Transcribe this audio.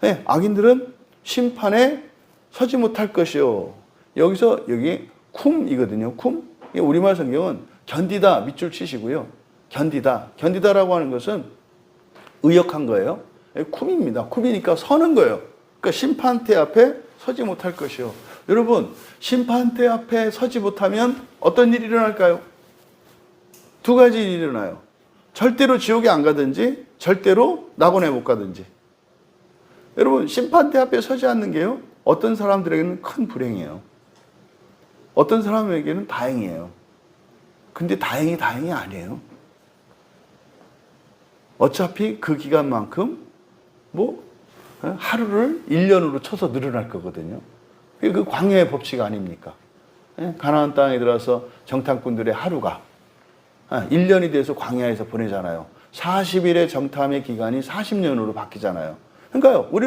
네, 악인들은 심판에 서지 못할 것이요. 여기서 여기 쿰이거든요. 쿰. 이 우리말 성경은 견디다 밑줄 치시고요. 견디다. 견디다라고 하는 것은 의역한 거예요. 예, 쿰입니다. 쿰이니까 서는 거예요. 그러니까 심판대 앞에 서지 못할 것이요. 여러분, 심판대 앞에 서지 못하면 어떤 일이 일어날까요? 두 가지 일이 일어나요. 절대로 지옥에 안 가든지, 절대로 낙원에 못 가든지. 여러분, 심판대 앞에 서지 않는 게요, 어떤 사람들에게는 큰 불행이에요. 어떤 사람에게는 다행이에요. 근데 다행이 다행이 아니에요. 어차피 그 기간만큼 뭐 어, 하루를 1년으로 쳐서 늘어날 거거든요. 그게 그 광야의 법칙 아닙니까? 예? 가나안 땅에 들어서 정탐꾼들의 하루가 1년이 돼서 광야에서 보내잖아요. 40일의 정탐의 기간이 40년으로 바뀌잖아요. 그러니까요. 우리